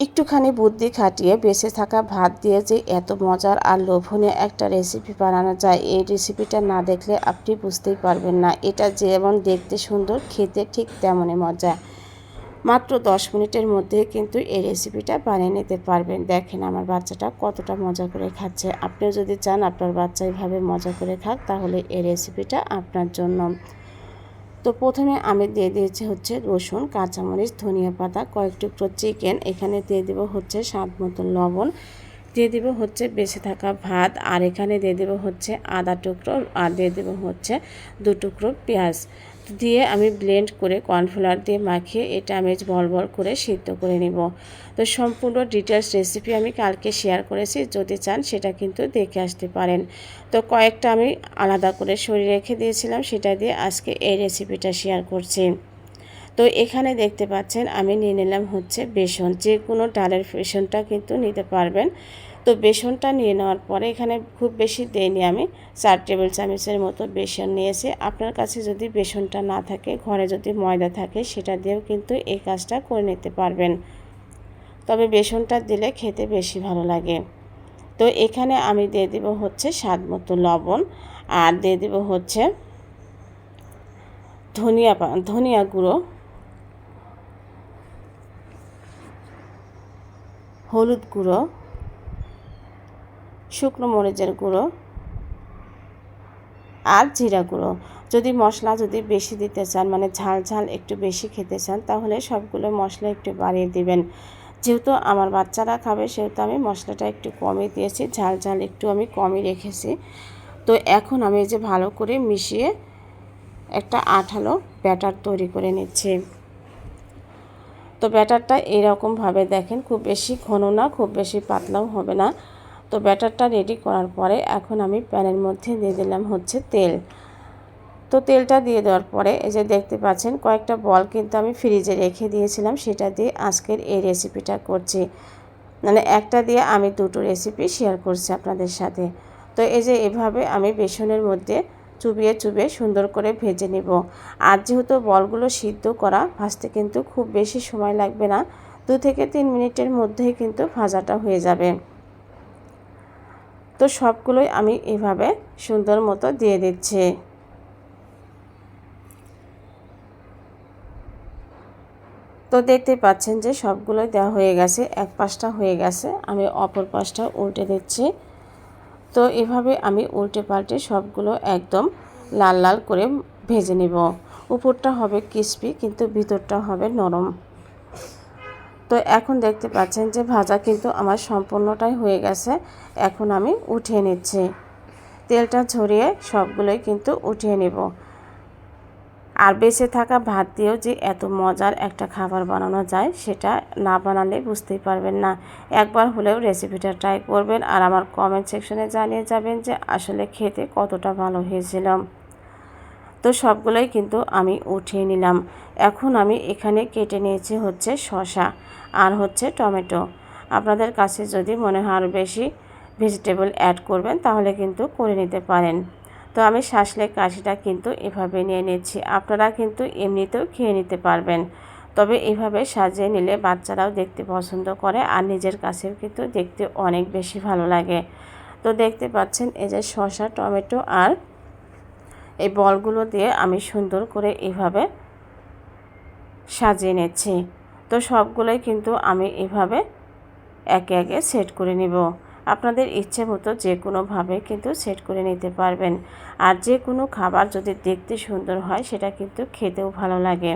একটুখানি বুদ্ধি খাটিয়ে বেঁচে থাকা ভাত দিয়ে যে এত মজার আর লোভনীয় একটা রেসিপি বানানো যায়, এই রেসিপিটা না দেখলে আপনি বুঝতেই পারবেন না। এটা যেমন দেখতে সুন্দর, খেতে ঠিক তেমনই মজা। মাত্র দশ মিনিটের মধ্যে কিন্তু এই রেসিপিটা বানিয়ে নিতে পারবেন। দেখেন আমার বাচ্চাটা কতটা মজা করে খাচ্ছে। আপনিও যদি চান আপনার বাচ্চা এইভাবে মজা করে খাক, তাহলে এই রেসিপিটা আপনার জন্য। তো প্রথমে আমি দিয়ে দিয়েছি হচ্ছে রসুন, কাঁচামরিচ, ধনিয়া পাতা, কয়েক টুকরো চিকেন এখানে দিয়ে দেবো হচ্ছে স্বাদ মতো লবণ। দিয়ে দেবো হচ্ছে বেঁচে থাকা ভাত, আর এখানে দিয়ে দেবো হচ্ছে আদা টুকরো, আর দিয়ে দেবো হচ্ছে দু টুকরো পেঁয়াজ। দিয়ে আমি ব্লেন্ড করে কর্নফ্লাওয়ার দিয়ে মাখিয়ে এটা আমি বল করে সিদ্ধ করে নিব। তো সম্পূর্ণ ডিটেলস রেসিপি আমি কালকে শেয়ার করেছি, যদি চান সেটা কিন্তু দেখে আসতে পারেন। তো কয়েকটা আমি আলাদা করে সরিয়ে রেখে দিয়েছিলাম, সেটা দিয়ে আজকে এই রেসিপিটা শেয়ার করছি। তো এখানে দেখতে পাচ্ছেন, আমি নিয়ে নিলাম হচ্ছে বেসন। যে কোনো ডালের বেসনটা কিন্তু নিতে পারবেন। তো বেসনটা নিয়ে নেওয়ার পরে এখানে খুব বেশি দেয়নি আমি, চার টেবিল চামচের মতো বেসন নিয়েছি। আপনার কাছে যদি বেসনটা না থাকে, ঘরে যদি ময়দা থাকে, সেটা দিয়েও কিন্তু এই কাজটা করে নিতে পারবেন। তবে বেসনটা দিলে খেতে বেশি ভালো লাগে। তো এখানে আমি দিয়ে দেব হচ্ছে স্বাদ মতো লবণ, আর দিয়ে দেব হচ্ছে ধনিয়া ধনিয়া গুঁড়ো। হলুদ গুঁড়ো, শুকনো মরিচের গুঁড়ো আর জিরা গুঁড়ো। যদি মশলা যদি বেশি দিতে চান মানে ঝাল ঝাল একটু বেশি খেতে চান, তাহলে সবগুলো মশলা একটু বাড়িয়ে দিবেন। যেহেতু আমার বাচ্চারা খাবে, সেহেতু আমি মশলাটা একটু কমই দিয়েছি, ঝাল ঝাল একটু আমি কমই রেখেছি। তো এখন আমি যে ভালো করে মিশিয়ে একটা আঠালো ব্যাটার তৈরি করে নিচ্ছি। তো ব্যাটারটা এরকমভাবে দেখেন, খুব বেশি ঘন না, খুব বেশি পাতলাও হবে না। তো ব্যাটারটা রেডি করার পরে এখন আমি প্যানের মধ্যে দিয়ে দিলাম হচ্ছে তেল। তো তেলটা দিয়ে দেওয়ার পরে এই যে দেখতে পাচ্ছেন, কয়েকটা বল কিন্তু আমি ফ্রিজে রেখে দিয়েছিলাম, সেটা দিয়ে আজকের এই রেসিপিটা করছি। মানে একটা দিয়ে আমি দুটো রেসিপি শেয়ার করছি আপনাদের সাথে। তো এই যে এভাবে আমি বেসনের মধ্যে চুবিয়ে চুবিয়ে সুন্দর করে ভেজে নিব। আর যেহেতু বলগুলো সিদ্ধ করা, ভাজতে কিন্তু খুব বেশি সময় লাগবে না। দু থেকে তিন মিনিটের মধ্যেই কিন্তু ভাজাটা হয়ে যাবে। তো সবগুলোই আমি এভাবে সুন্দর মতো দিয়ে দিচ্ছি। তো দেখতে পাচ্ছেন যে সবগুলোই দেওয়া হয়ে গেছে, এক পাশটা হয়ে গেছে। আমি অপর পাশটা উল্টে দিচ্ছি। তো এভাবে আমি উল্টে পাল্টে সবগুলো একদম লাল লাল করে ভেজে নেব। উপরটা হবে ক্রিসপি কিন্তু ভিতরটা হবে নরম। তো এখন দেখতে পাচ্ছেন যে ভাজা কিন্তু আমার সম্পূর্ণটাই হয়ে গেছে। এখন আমি উঠিয়ে নিচ্ছি। তেলটা ঝরিয়ে সবগুলোই কিন্তু উঠিয়ে নেব। আর বেঁচে থাকা ভাত দিয়েও যে এত মজার একটা খাবার বানানো যায়, সেটা না বানালে বুঝতেই পারবেন না। একবার হলেও রেসিপিটা ট্রাই করবেন আর আমার কমেন্ট সেকশনে জানিয়ে যাবেন যে আসলে খেতে কতটা ভালো হয়েছিল। তো সবগুলোই কিন্তু আমি উঠিয়ে নিলাম। এখন আমি এখানে কেটে নিয়েছি হচ্ছে শশা আর হচ্ছে টমেটো। আপনাদের কাছে যদি মনে হয় আরও বেশি ভেজিটেবল অ্যাড করবেন, তাহলে কিন্তু করে নিতে পারেন। তো আমি শাসলে কাশিটা কিন্তু এভাবে নিয়ে নিচ্ছি। আপনারা কিন্তু এমনিতেও খেয়ে নিতে পারবেন। তবে এভাবে সাজিয়ে নিলে বাচ্চারাও দেখতে পছন্দ করে আর নিজের কাছেও কিন্তু দেখতে অনেক বেশি ভালো লাগে। তো দেখতে পাচ্ছেন এই যে শসা, টমেটো আর এই বলগুলো দিয়ে আমি সুন্দর করে এভাবে সাজিয়ে নিচ্ছি। তো সবগুলোই কিন্তু আমি এভাবে একে একে সেট করে নিব। আপনাদের ইচ্ছে মতো যে কোনোভাবে কিন্তু সেট করে নিতে পারবেন। আর যে কোনো খাবার যদি দেখতে সুন্দর হয়, সেটা কিন্তু খেতেও ভালো লাগে।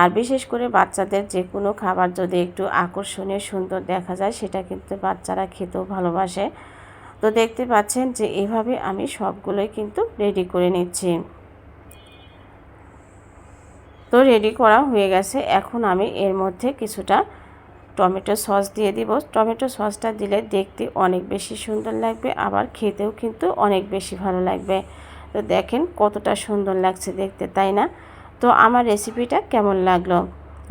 আর বিশেষ করে বাচ্চাদের যে কোনো খাবার যদি একটু আকর্ষণীয় সুন্দর দেখা যায়, সেটা কিন্তু বাচ্চারা খেতেও ভালোবাসে। তো দেখতে পাচ্ছেন যে এভাবে আমি সবগুলোই কিন্তু রেডি করে নিচ্ছি। তো রেডি করা হয়ে গেছে। এখন আমি এর মধ্যে কিছুটা টমেটো সস দিয়ে দিব। টমেটো সসটা দিলে দেখতে অনেক বেশি সুন্দর লাগবে, আবার খেতেও কিন্তু অনেক বেশি ভালো লাগবে। তো দেখেন কতটা সুন্দর লাগছে দেখতে, তাই না? তো আমার রেসিপিটা কেমন লাগল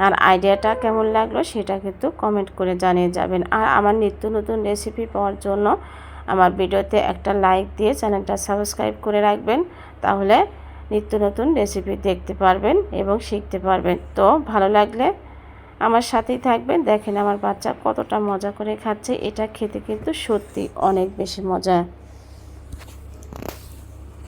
আর আইডিয়াটা কেমন লাগল সেটা কিন্তু কমেন্ট করে জানিয়ে যাবেন। আর আমার নিত্য নতুন রেসিপি পাওয়ার জন্য আমার ভিডিওতে একটা লাইক দিয়ে চ্যানেলটা সাবস্ক্রাইব করে রাখবেন, তাহলে নিত্য নতুন রেসিপি দেখতে পারবেন এবং শিখতে পারবেন। তো ভালো লাগলে আমার সাথেই থাকবেন। দেখেন আমার বাচ্চা কতটা মজা করে খাচ্ছে। এটা খেতে কিন্তু সত্যি অনেক বেশি মজা।